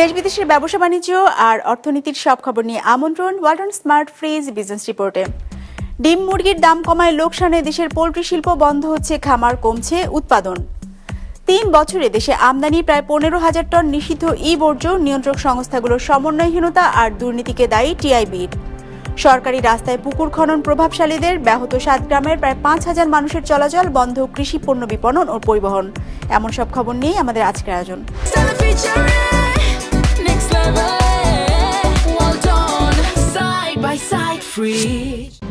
দেশ বিদেশের ব্যবসা বাণিজ্য আর অর্থনীতির সব খবর নিয়ে আমন্ত্রণ ওয়ালটন স্মার্ট ফ্রিজ বিজনেস রিপোর্টে। ডিম মুরগির দাম কমায় লোকসানে, দেশের পোলট্রি শিল্প বন্ধ হচ্ছে, খামার কমছে উৎপাদন। তিন বছরে দেশে আমদানি প্রায় পনেরো হাজার টন নিষিদ্ধ ই বর্জ্য নিয়ন্ত্রক সংস্থাগুলোর সমন্বয়হীনতা আর দুর্নীতিকে দায়ী টিআইবির সরকারি রাস্তায় পুকুর খনন প্রভাবশালীদের, ব্যাহত সাত গ্রামের প্রায় পাঁচ হাজার মানুষের চলাচল বন্ধ কৃষি পণ্য বিপণন ও পরিবহন। এমন সব খবর নিয়েই আমাদের আজকের আয়োজন।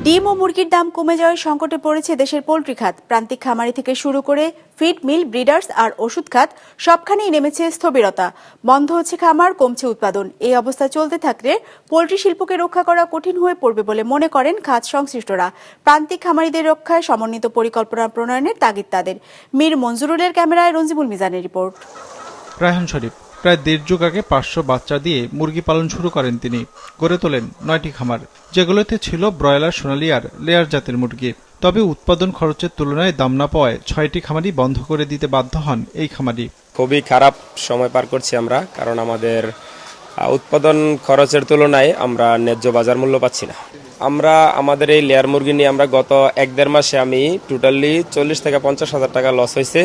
ডিম ও মুরগির দাম কমে যাওয়ায় সংকটে পড়েছে দেশের পোলট্রি খাত। প্রান্তিক খামারি থেকে শুরু করে ফিড মিল, ব্রিডার্স আর ওষুধ খাত সবখানেই নেমেছে স্থবিরতা। বন্ধ হচ্ছে খামার, কমছে উৎপাদন। এই অবস্থা চলতে থাকলে পোলট্রি শিল্পকে রক্ষা করা কঠিন হয়ে পড়বে বলে মনে করেন খাত সংশ্লিষ্টরা। প্রান্তিক খামারিদের রক্ষায় সমন্বিত পরিকল্পনা প্রণয়নের তাগিদ তাদের। মীর মঞ্জুরুলের ক্যামেরায় রঞ্জিমুল মিজানের রিপোর্ট। রায়হান শরীফ। প্রায় দেড় যুগ আগে পাঁচশো বাচ্চা দিয়ে মুরগি পালন শুরু করেন তিনি। গড়ে তোলেন নয়টি খামার, যেগুলোতে ছিল ব্রয়লার, সোনালী আর লেয়ার জাতের মুরগি। তবে উৎপাদন খরচের তুলনায় দাম না পাওয়ায় ছয়টি খামারি বন্ধ করে দিতে বাধ্য হন এই খামারি খুবই খারাপ সময় পার করছি আমরা, কারণ আমাদের উৎপাদন খরচের তুলনায় আমরা ন্যায্য বাজার মূল্য পাচ্ছি না। আমরা, আমাদের এই লেয়ার মুরগি নিয়ে আমরা গত এক দেড় মাসে আমি টোটালি চল্লিশ থেকে পঞ্চাশ হাজার টাকা লস হয়েছে।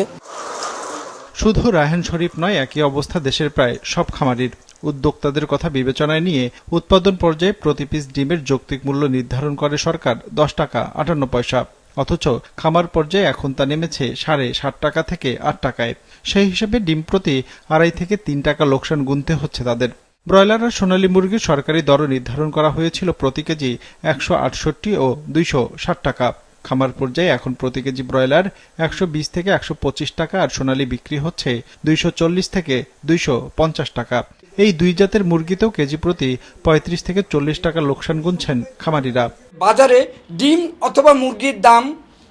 শুধু রায়হান শরীফ নয়, একই অবস্থা দেশের প্রায় সব খামারির উদ্যোক্তাদের কথা বিবেচনায় নিয়ে উৎপাদন পর্যায়ে প্রতি পিস ডিমের যৌক্তিক মূল্য নির্ধারণ করে সরকার দশ টাকা আটান্ন পয়সা। অথচ খামার পর্যায়ে এখন তা নেমেছে সাড়ে ষাট টাকা থেকে আট টাকায়। সেই হিসেবে ডিম প্রতি আড়াই থেকে তিন টাকা লোকসান গুনতে হচ্ছে তাদের। ব্রয়লার আর সোনালী মুরগির সরকারি দর নির্ধারণ করা হয়েছিল প্রতি কেজি একশো আটষট্টি ও দুইশো ষাট টাকা। খামার পর্যায়ে এখন প্রতি কেজি ব্রয়লার একশো বিশ থেকে একশো পঁচিশ টাকা আর সোনালী বিক্রি হচ্ছে দুইশো চল্লিশ থেকে দুইশো পঞ্চাশ টাকা। এই দুই জাতের মুরগিতেও কেজি প্রতি পঁয়ত্রিশ থেকে চল্লিশ টাকা লোকসান গুনছেন খামারিরা। বাজারে ডিম অথবা মুরগির দাম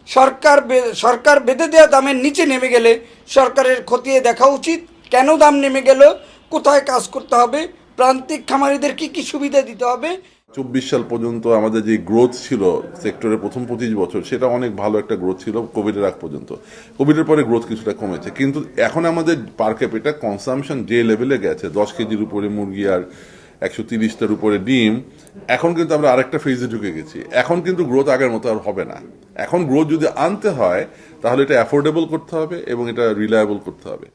সরকার সরকার বেঁধে দেওয়া দামের নিচে নেমে গেলে সরকারের খতিয়ে দেখা উচিত। কেন দাম নেমে গেল? কোথায় কাজ করতে হবে? প্রান্তিক খামারিদের কি কি সুবিধা দিতে হবে? চব্বিশ সাল পর্যন্ত আমাদের যে গ্রোথ ছিল সেক্টরের প্রথম পঁচিশ বছর, সেটা অনেক ভালো একটা গ্রোথ ছিল কোভিডের আগ পর্যন্ত। কোভিডের পরে গ্রোথ কিছুটা কমেছে। কিন্তু এখন আমাদের পার ক্যাপিটা কনসামশন যে লেভেলে গেছে, দশ কেজির উপরে মুরগি আর একশো তিরিশটার উপরে ডিম, এখন কিন্তু আমরা আরেকটা ফেজে ঢুকে গেছি। এখন কিন্তু গ্রোথ আগের মতো আর হবে না। এখন গ্রোথ যদি আনতে হয়, তাহলে এটা অ্যাফোর্ডেবল করতে হবে এবং এটা রিলায়েবল করতে হবে।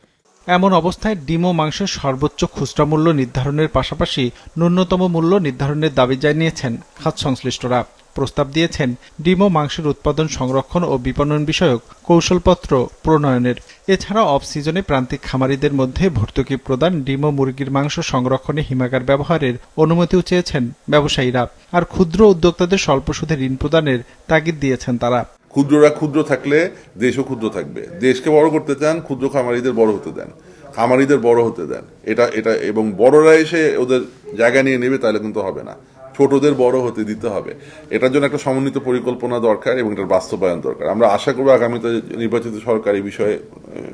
এমন অবস্থায় ডিম ও মাংসের সর্বোচ্চ খুচরা মূল্য নির্ধারণের পাশাপাশি ন্যূনতম মূল্য নির্ধারণের দাবি জানিয়েছেন খাত সংশ্লিষ্টরা প্রস্তাব দিয়েছেন ডিম ও মাংসের উৎপাদন সংরক্ষণ ও বিপণন বিষয়ক কৌশলপত্র প্রণয়নের। এছাড়া অফ সিজনে প্রান্তিক খামারিদের মধ্যে ভর্তুকি প্রদান, ডিম ও মুরগির মাংস সংরক্ষণে হিমাগার ব্যবহারের অনুমতিও চেয়েছেন ব্যবসায়ীরা। আর ক্ষুদ্র উদ্যোক্তাদের স্বল্প সুদে ঋণ প্রদানের তাগিদ দিয়েছেন তারা। ক্ষুদ্ররা ক্ষুদ্র থাকলে দেশও ক্ষুদ্র থাকবে। দেশকে বড় করতে চান, ক্ষুদ্র খামারিদের বড় হতে দেন। খামারিদের বড় হতে দেন। এটা এটা, এবং বড়রা এসে ওদের জায়গা নিয়ে নেবে তাহলে কিন্তু হবে না। ছোটদের বড় হতে দিতে হবে। এটার জন্য একটা সমন্বিত পরিকল্পনা দরকার এবং এটার বাস্তবায়ন দরকার। আমরা আশা করব আগামীতে নির্বাচিত সরকার এই বিষয়ে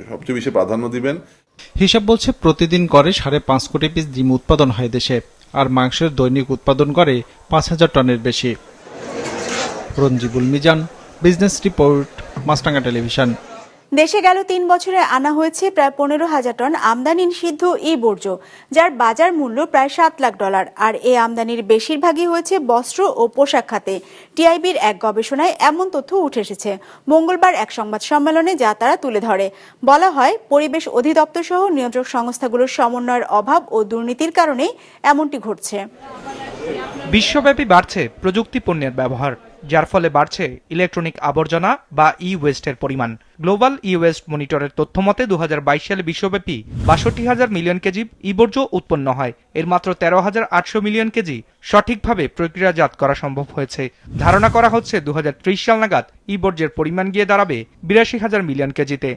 সবচেয়ে বেশি প্রাধান্য দিবেন। হিসাব বলছে প্রতিদিন করে সাড়ে পাঁচ কোটি পিস ডিম উৎপাদন হয় দেশে, আর মাংসের দৈনিক উৎপাদন করে পাঁচ হাজার টনের বেশি। Ranjibul Mizan business report Maasranga television. দেশে গেল তিন বছরে আনা হয়েছে প্রায় পনেরো হাজার টন আমদানি নিষিদ্ধ ই বর্জ্য যার বাজার মূল্য প্রায় সাত লাখ ডলার। আর এই আমদানির বেশিরভাগই হয়েছে বস্ত্র ও পোশাক খাতে। টিআইবির এক গবেষণায় এমন তথ্য উঠে এসেছে। মঙ্গলবার এক সংবাদ সম্মেলনে যা তারা তুলে ধরে। বলা হয় পরিবেশ অধিদপ্তর সহ নিয়ন্ত্রক সংস্থাগুলোর সমন্বয়ের অভাব ও দুর্নীতির কারণেই এমনটি ঘটছে। বিশ্বব্যাপী বাড়ছে প্রযুক্তি পণ্যের ব্যবহার। যার ফলে বাড়ছে ইলেকট্রনিক আবর্জনা বা ই ওয়েস্টের পরিমাণ। গ্লোবাল ই ওয়েস্ট মনিটরের তথ্য মতে দু সালে বিশ্বব্যাপী বাষট্টি হাজার মিলিয়ন কেজি ই বর্জ্য উৎপন্ন হয়। এর মাত্র তেরো হাজার আটশো মিলিয়ন কেজি সঠিকভাবে প্রক্রিয়াজাত করা সম্ভব হয়েছে। ধারণা করা হচ্ছে দু হাজার ত্রিশ সাল নাগাদ ই বর্জ্যের পরিমাণ গিয়ে দাঁড়াবে বিরাশি হাজার মিলিয়ন কেজিতে।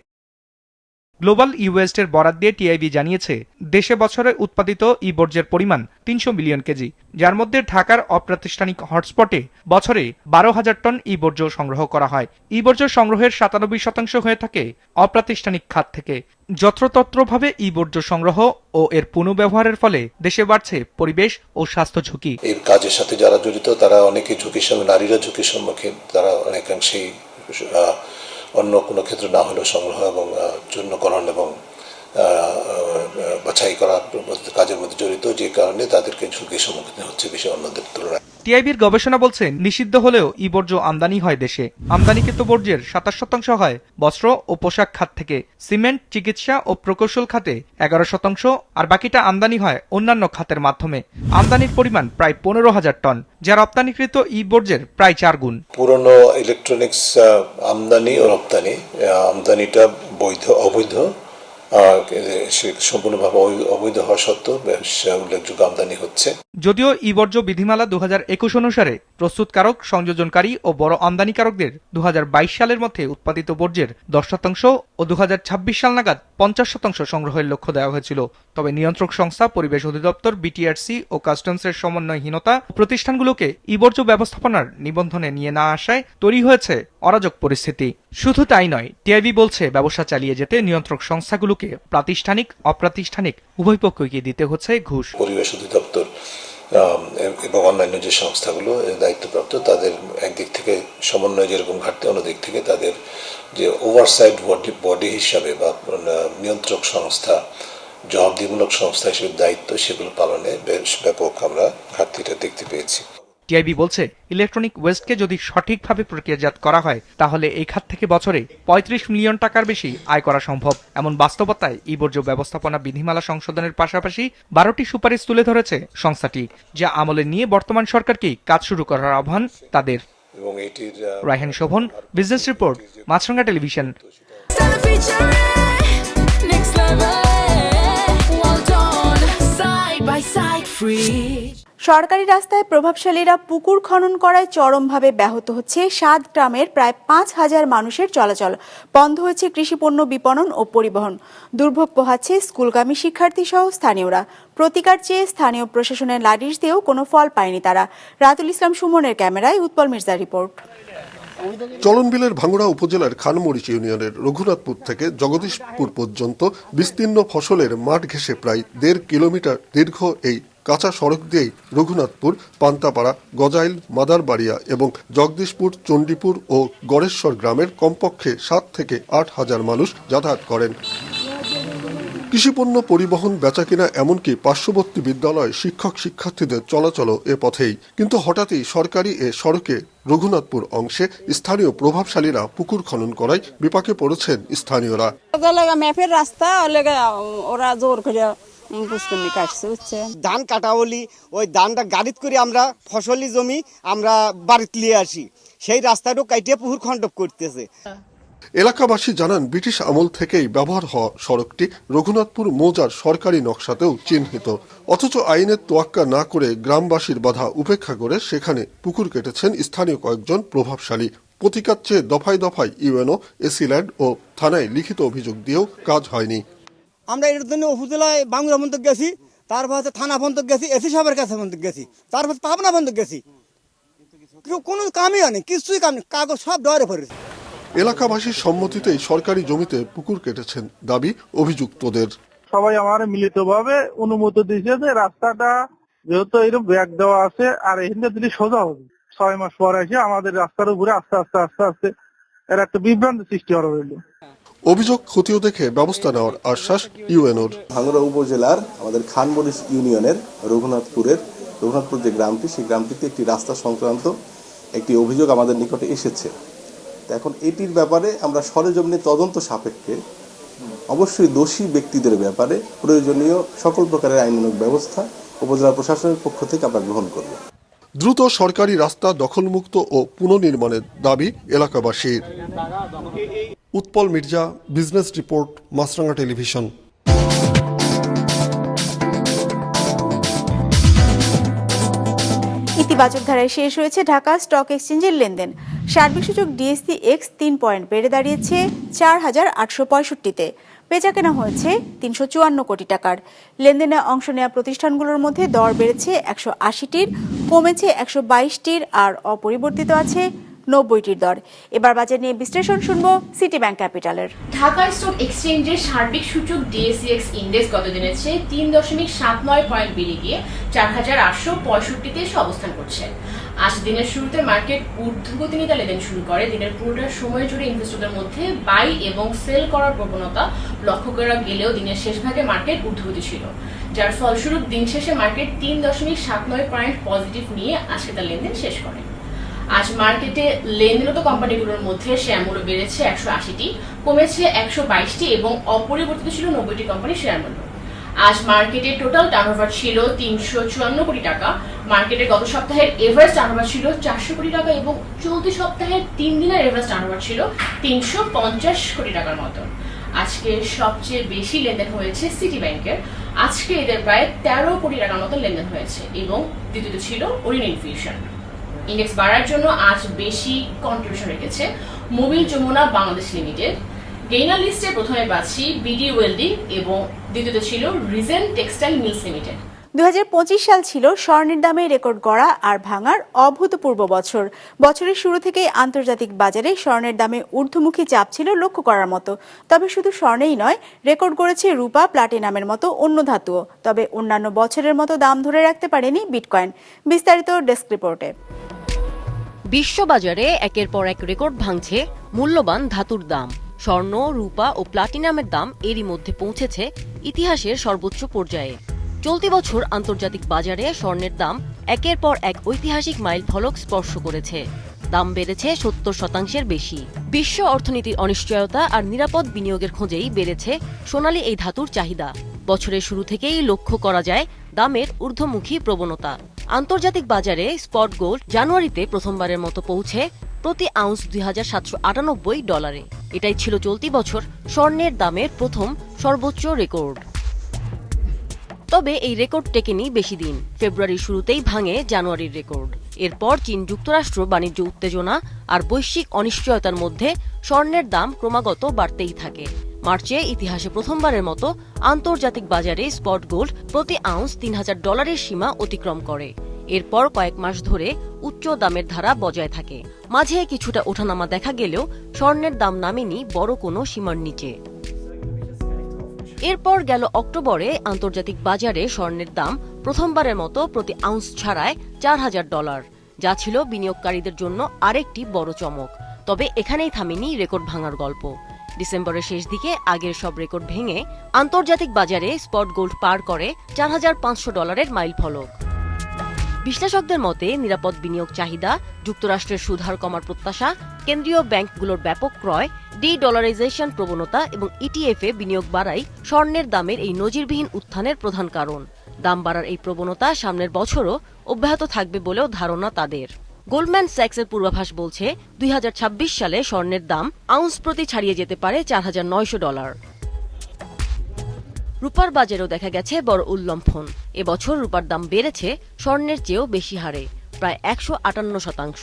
গ্লোবাল ই ওয়েস্টের বরাদ দিয়ে টিআইবি জানিয়েছে, দেশে বছরে উৎপাদিত ই বর্জ্যের পরিমাণ তিনশো মিলিয়ন কেজি, যার মধ্যে ঢাকার অপ্রাতিষ্ঠানিক হটস্পটে বছরে বারো হাজার টন ই বর্জ্য সংগ্রহ করা হয়। ই বর্জ্য সংগ্রহের সাতানব্বই শতাংশ হয়ে থাকে অপ্রাতিষ্ঠানিক খাত থেকে। যত্রতত্রভাবে ই বর্জ্য সংগ্রহ ও এর পুনঃব্যবহারের ফলে দেশে বাড়ছে পরিবেশ ও স্বাস্থ্য ঝুঁকি। এর কাজের সাথে যারা জড়িত, তারা অনেকে ঝুঁকির সঙ্গে, নারীরা ঝুঁকির সম্মুখীন, তারা অনেকাংশেই অন্য কোনো ক্ষেত্রে না হলেও সংগ্রহ এবং চূর্ণকরণ এবং বাছাই করার কাজের মধ্যে জড়িত যে কারণে তাদেরকে ঝুঁকির সম্মুখীন হচ্ছে বেশি অন্যদের তুলনায়। টিআইবির গবেষণা বলছে, নিষিদ্ধ হলেও ই বর্জ্য আমদানি হয় দেশে। আমদানিকৃত বর্জ্যের সাতাশ শতাংশ হয় বস্ত্র ও পোশাক খাত থেকে। সিমেন্ট, চিকিৎসা ও প্রকৌশল খাতে এগারো শতাংশ, আর বাকিটা আমদানি হয় অন্যান্য খাতের মাধ্যমে। আমদানির পরিমাণ প্রায় পনেরো হাজার টন, যা রপ্তানিকৃত ই বর্জ্যের প্রায় চার গুণ। পুরনো ইলেকট্রনিক্স আমদানি ও রপ্তানি আমদানিটা বৈধ, অবৈধ। সম্পূর্ণভাবে অবৈধ হওয়া সত্ত্বেও উল্লেখযোগ্য আমদানি হচ্ছে। যদিও ই বর্জ্য বিধিমালা দু একুশ অনুসারে প্রস্তুতকারক, সংযোজনকারী ও বড় আমদানিকারকদের দুহাজার বাইশ সালের মধ্যে উৎপাদিত বর্জ্যের দশ শতাংশ ও দু হাজার ছাব্বিশ সাল নাগাদ পঞ্চাশ শতাংশ সংগ্রহের লক্ষ্য দেওয়া হয়েছিল। তবে নিয়ন্ত্রক সংস্থা, পরিবেশ অধিদপ্তর, বিটিআরসি ও কাস্টমসের সমন্বয়হীনতা প্রতিষ্ঠানগুলোকে ই বর্জ্য ব্যবস্থাপনার নিবন্ধনে নিয়ে না আসায় তৈরি হয়েছে অরাজক পরিস্থিতি। শুধু তাই নয়, টিআইবি বলছে ব্যবসা চালিয়ে যেতে নিয়ন্ত্রক সংস্থাগুলোকে প্রাতিষ্ঠানিক, অপ্রাতিষ্ঠানিক উভয় পক্ষকে দিতে হচ্ছে ঘুষ। পরিবেশ অধিদপ্তর এবং অন্যান্য যে সংস্থাগুলো দায়িত্বপ্রাপ্ত, তাদের একদিক থেকে সমন্বয় যেরকম ঘাটতি, অন্যদিক থেকে তাদের যে ওভারসাইড বডি বডি হিসাবে বা নিয়ন্ত্রক সংস্থা, জবাবদিহিমূলক সংস্থা হিসেবে দায়িত্ব সেগুলো পালনে বেশ ব্যাপক আমরা ঘাটতিটা দেখতে পেয়েছি। টিআইবি বলছে ইলেকট্রনিক ওয়েস্টকে যদি সঠিকভাবে প্রক্রিয়াজাত করা হয় তাহলে এই খাত থেকে বছরে পঁয়ত্রিশ মিলিয়ন টাকার বেশি আয় করা সম্ভব। এমন বাস্তবতায় ই বর্জ্য ব্যবস্থাপনা বিধিমালা সংশোধনের পাশাপাশি বারোটি সুপারিশ তুলে ধরেছে সংস্থাটি যা আমলে নিয়ে বর্তমান সরকারকে কাজ শুরু করার আহ্বান তাদের। এবং এটির Raihan Shovon business report Maasranga television. সরকারি রাস্তায় প্রভাবশালীরা পুকুর খনন করায় চরমভাবে ব্যাহত হচ্ছে সাত গ্রামের প্রায় পাঁচ হাজার মানুষের চলাচল। বন্ধ হয়েছে কৃষিপণ্য বিপণন ও পরিবহন। দুর্ভোগ পোহাচ্ছে স্কুলগামী শিক্ষার্থী সহ স্থানীয়রা। প্রতিকার চেয়ে স্থানীয় প্রশাসনের লাডিশ দিয়েও কোনো ফল পায়নি তারা। রাতুল ইসলাম সুমনের ক্যামেরায় উৎপল মির্জা রিপোর্ট। চলনবিলের ভাঙ্গুড়া উপজেলার খানমরিচ ইউনিয়নের রঘুনাথপুর থেকে জগদীশপুর পর্যন্ত বিস্তীর্ণ ফসলের মাঠ ঘেঁষে প্রায় দেড় কিলোমিটার দীর্ঘ এই কাঁচা সড়ক দিয়েই রঘুনাথপুর, পান্তাপাড়া, গজাইল, মাদারবাড়িয়া এবং জগদীশপুর, চণ্ডীপুর ও গড়েশ্বর গ্রামের কমপক্ষে সাত থেকে আট হাজার মানুষ যাতায়াত করেন। কৃষিপণ্য পরিবহন বেচাকেনা এমনকি পার্শ্ববর্তী বিদ্যালয় শিক্ষক শিক্ষার্থীদের চলাচলও এ পথেই। কিন্তু হঠাৎই সরকারি এ সড়কে রঘুনাথপুর অংশে স্থানীয় প্রভাবশালীরা পুকুর খনন করায় বিপাকে পড়েছেন স্থানীয়রা। ম্যাপের রাস্তা ওরা জোর করে পুষ্করণী কাটছে বুঝছে ধান কাটা হলি ওই ধানটা গাড়িত করে আমরা ফসলি জমি আমরা বাড়িতে নিয়ে আসি। সেই রাস্তাটাও কাটিয়ে পুকুর খণ্ডপ করতেছে। এলাকাবাসী জানান ব্রিটিশ আমল থেকেই ব্যবহার হওয়া সড়কটি রঘুনাথপুর মৌজার সরকারি নকশাতেও চিহ্নিত। অথচ আইনের তোয়াক্কা না করে গ্রামবাসীর বাধা উপেক্ষা করে সেখানে পুকুর কেটেছেন স্থানীয় কয়েকজন প্রভাবশালী। প্রতিকার চেয়ে দফায় দফায় ইউএনও এসিল্যান্ড ও থানায় লিখিত অভিযোগ দিয়েও কাজ হয়নি। আমরা এর জন্য উপজেলায় বাংলা পর্যন্ত গেছি তারপর হচ্ছে থানা পর্যন্ত গেছি এসি সাহেবের কাছে পর্যন্ত গেছি তারপর পাবনা পর্যন্ত গেছি। কোনো কামই হয়নি কিছুই কাম নেই কাগজ সব ডরে পড়েছে। এলাকাবাসীর সম্মতিতেই সরকারি জমিতে পুকুর কেটেছেন দাবি অভিযুক্তদের। সবাই আমার মিলিতভাবে অনুমতি দিয়েছে যে রাস্তাটা যেহেতু এরকম ব্যাগ দেওয়া আছে আর এখানটা দিলে সোজা হবে ছয় মাস পর এসে আমাদের রাস্তার উপরে আস্তে আস্তে আস্তে আস্তে এর একটা বিভ্রান্তি সৃষ্টি করা হইল। অভিযোগ খতিয়ে দেখে ব্যবস্থা নেওয়ার আশ্বাস ইউএনওর। ভাঙ্গুড়া উপজেলার আমাদের খানমরিচ ইউনিয়নের রঘুনাথপুরের রঘুনাথপুর যে গ্রামটি সেই গ্রামটিতে একটি রাস্তা সংক্রান্ত একটি অভিযোগ আমাদের নিকটে এসেছে। এখন এটির ব্যাপারে আমরা সরেজমিনে তদন্ত সাপেক্ষে অবশ্যই দোষী ব্যক্তিদের ব্যাপারে প্রয়োজনীয় সকল প্রকারের আইনানুগ ব্যবস্থা উপজেলা প্রশাসনের পক্ষ থেকে আমরা গ্রহণ করব। দ্রুত সরকারি রাস্তা দখলমুক্ত ও পুনর্নির্মাণের দাবি এলাকাবাসীর। Utpal Mirza, business report Maasranga television. ইতিবাচক ধারায় শেষ হয়েছে ঢাকা স্টক এক্সচেঞ্জের লেনদেন। সার্বিক সূচক ডিএসসি এক্স তিন পয়েন্ট বেড়ে দাঁড়িয়েছে চার হাজার আটশো পঁয়ষট্টিতে। বেচা কেনা হয়েছে তিনশো চুয়ান্ন কোটি টাকার। লেনদেনে অংশ নেওয়া প্রতিষ্ঠানগুলোর মধ্যে দর বেড়েছে একশো আশিটির, কমেছে একশো বাইশটির আর অপরিবর্তিত আছে নব্বইটির দর। এবার বাজার নিয়ে বিশ্লেষণ শুনব সিটি ব্যাংক ক্যাপিটালের ঢাকা স্টক এক্সচেঞ্জের সার্বিক সূচক ডিএসিএক্স ইন্ডেক্স গত দিনের চেয়ে তিন দশমিক সাত নয় পয়েন্ট বেড়ে গিয়ে চার হাজার আটশো পঁয়ষট্টিতে এসে অবস্থান করছে। আজ দিনের শুরুতে মার্কেট ঊর্ধ্বগতি নিতে লেনদেন শুরু করে। দিনের পুরোটা সময় জুড়ে ইনভেস্টরদের মধ্যে বাই এবং সেল করার প্রবণতা লক্ষ্য করা গেলেও দিনের শেষ ভাগে মার্কেট ঊর্ধ্বগতি ছিল। যার ফলস্বরূপ দিন শেষে মার্কেট তিন দশমিক সাত নয় পয়েন্ট পজিটিভ নিয়ে আজকে তার লেনদেন শেষ করে। আজ মার্কেটে লেনদেনরত কোম্পানিগুলোর মধ্যে শেয়ার মূল্য বেড়েছে একশো আশিটি, কমেছে একশো বাইশটি এবং অপরিবর্তিত ছিল নব্বইটি কোম্পানির শেয়ার মূল্য। আজ মার্কেটে টোটাল টার্নওভার ছিল তিনশো চুয়ান্ন কোটি টাকা। মার্কেটে গত সপ্তাহের এভারেজ টার্নওভার ছিল চারশো কোটি টাকা এবং চলতি সপ্তাহের তিন দিনের এভারেজ টার্নওভার ছিল তিনশো পঞ্চাশ কোটি টাকার মতো। আজকে সবচেয়ে বেশি লেনদেন হয়েছে সিটি ব্যাংকের আজকে এদের প্রায় তেরো কোটি টাকার মতো লেনদেন হয়েছে এবং দ্বিতীয়ত ছিল ওরিয়ন ইনফিউশন ইন্ডেক্স বাড়ার জন্য আজ বেশি কন্ট্রিবিউশন রেখেছে Mobil Jamuna Bangladesh limited gainer লিস্টে প্রথমে পাচ্ছি বিডি ওয়েল্ডিং এবং দ্বিতীয়ত ছিল রিজেন টেক্সটাইল মিলস লিমিটেড দু সাল ছিল স্বর্ণের দামে রেকর্ড গড়া আর ভাঙার অভূতপূর্ব বছর। বছরের শুরু থেকেই আন্তর্জাতিক বাজারে স্বর্ণের দামে ঊর্ধ্বমুখী চাপ ছিল লক্ষ্য করার মতো। তবে শুধু স্বর্ণেই নয়, রেকর্ড গড়েছে রূপা, প্লাটিনামের মতো অন্য ধাতুও। তবে অন্যান্য বছরের মতো দাম ধরে রাখতে পারেনি বিটকয়েন বিস্তারিত ডেস্ক রিপোর্টে। বিশ্ববাজারে একের পর এক রেকর্ড ভাঙছে মূল্যবান ধাতুর দাম। স্বর্ণ, রূপা ও প্লাটিনামের দাম এরই মধ্যে পৌঁছেছে ইতিহাসের সর্বোচ্চ পর্যায়ে। চলতি বছর আন্তর্জাতিক বাজারে স্বর্ণের দাম একের পর এক ঐতিহাসিক মাইল ফলক স্পর্শ করেছে। দাম বেড়েছে সত্তর শতাংশের বেশি। বিশ্ব অর্থনীতির অনিশ্চয়তা আর নিরাপদ বিনিয়োগের খোঁজেই বেড়েছে সোনালী এই ধাতুর চাহিদা। বছরের শুরু থেকেই লক্ষ্য করা যায় দামের ঊর্ধ্বমুখী প্রবণতা। আন্তর্জাতিক বাজারে স্পট গোল্ড জানুয়ারিতে প্রথমবারের মতো পৌঁছে প্রতি আউন্স দুই হাজার সাতশো আটানব্বই ডলারে। এটাই ছিল চলতি বছর স্বর্ণের দামের প্রথম সর্বোচ্চ রেকর্ড। তবে এই রেকর্ড টেকেনি বেশি দিন। ফেব্রুয়ারির শুরুতেই ভাঙে জানুয়ারির রেকর্ড। এরপর চীন যুক্তরাষ্ট্র বাণিজ্য উত্তেজনা আর বৈশ্বিক অনিশ্চয়তার মধ্যে স্বর্ণের দাম ক্রমাগত বাড়তেই থাকে। মার্চে ইতিহাসে প্রথমবারের মতো আন্তর্জাতিক বাজারে স্পট গোল্ড প্রতি আউন্স তিন হাজার ডলারের সীমা অতিক্রম করে। এরপর কয়েক মাস ধরে উচ্চ দামের ধারা বজায় থাকে। মাঝে কিছুটা ওঠানামা দেখা গেলেও স্বর্ণের দাম নামেনি বড় কোনো সীমার নিচে। এরপর গেল অক্টোবরে আন্তর্জাতিক বাজারে স্বর্ণের দাম প্রথমবারের মতো প্রতি আউন্স ছাড়ায় চার হাজার ডলার, যা ছিল বিনিয়োগকারীদের জন্য আরেকটি বড় চমক। তবে এখানেই থামেনি রেকর্ড ভাঙার গল্প। ডিসেম্বরের শেষ দিকে আগের সব রেকর্ড ভেঙে আন্তর্জাতিক বাজারে স্পট গোল্ড পার করে চার হাজার পাঁচশো ডলারের মাইল ফলক। বিশ্লেষকদের মতে, নিরাপদ বিনিয়োগ চাহিদা, যুক্তরাষ্ট্রের সুধার কমার প্রত্যাশা, কেন্দ্রীয় ব্যাংকগুলোর ব্যাপক ক্রয় ডি ডলারাইজেশন প্রবণতা এবং ইটিএফ এ বিনিয়োগ বাড়াই স্বর্ণের দামের এই নজিরবিহীন উত্থানের প্রধান কারণ। দাম বাড়ার এই প্রবণতা সামনের বছরও অব্যাহত থাকবে বলেও ধারণা তাদের। গোল্ডম্যান স্যাক্সের পূর্বাভাস বলছে, দুই হাজার ছাব্বিশ সালে স্বর্ণের দাম আউন্স প্রতি ছাড়িয়ে যেতে পারে চার হাজার নয়শো ডলার। রূপার বাজারেও দেখা গেছে বড় উল্লম্ফন। এবছর রূপার দাম বেড়েছে, স্বর্ণের চেয়েও বেশি হারে, প্রায় একশো আটান্ন শতাংশ।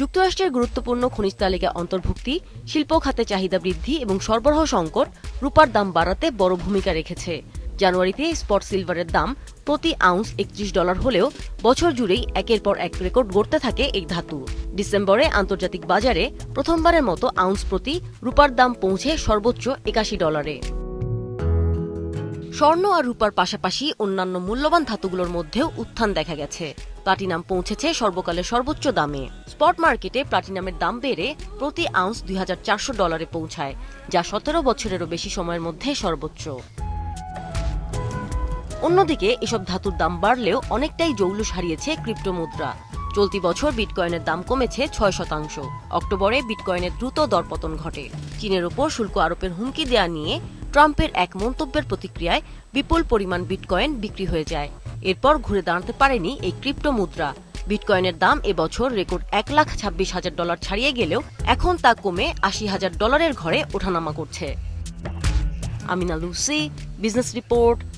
যুক্তরাষ্ট্রের গুরুত্বপূর্ণ খনিজ তালিকা অন্তর্ভুক্তি, শিল্প খাতে চাহিদা বৃদ্ধি এবং সরবরাহ সংকট রূপার দাম বাড়াতে বড় ভূমিকা রেখেছে। জানুয়ারিতে স্পট সিলভারের দাম প্রতি আউন্স একত্রিশ ডলার হলেও বছর জুড়েই একের পর এক রেকর্ড গড়তে থাকে এই ধাতু। ডিসেম্বরে আন্তর্জাতিক বাজারে প্রথমবারের মতো আউন্স প্রতি রূপার দাম পৌঁছে সর্বোচ্চ একাশি ডলারে। স্বর্ণ আর রূপার পাশাপাশি অন্যান্য মূল্যবান ধাতুগুলোর মধ্যেও উত্থান দেখা গেছে। প্লাটিনাম পৌঁছেছে সর্বকালের সর্বোচ্চ দামে। স্পট মার্কেটে প্লাটিনামের দাম বেড়ে প্রতি আউন্স দুই হাজার চারশো ডলারে পৌঁছায়, যা সতেরো বছরেরও বেশি সময়ের মধ্যে সর্বোচ্চ। অন্যদিকে, এসব ধাতুর দাম বাড়লেও অনেকটাই জৌলুস হারিয়েছে ক্রিপ্টো মুদ্রা। চলতি বছর বিটকয়েনের দাম কমেছে ছয় শতাংশ। অক্টোবরে বিটকয়েনের দ্রুত দরপতন ঘটে। চীনের ওপর শুল্ক আরোপের হুমকি দেয়া নিয়ে ট্রাম্পের এক মন্তব্যের প্রতিক্রিয়ায় বিপুল পরিমাণ বিটকয়েন বিক্রি হয়ে যায়। এরপর ঘুরে দাঁড়াতে পারেনি এই ক্রিপ্টো মুদ্রা। বিটকয়েনের দাম এবছর রেকর্ড এক লাখ ছাব্বিশ হাজার ডলার ছাড়িয়ে গেলেও এখন তা কমে আশি হাজার ডলারের ঘরে ওঠানামা করছে। Amina Lucy, business report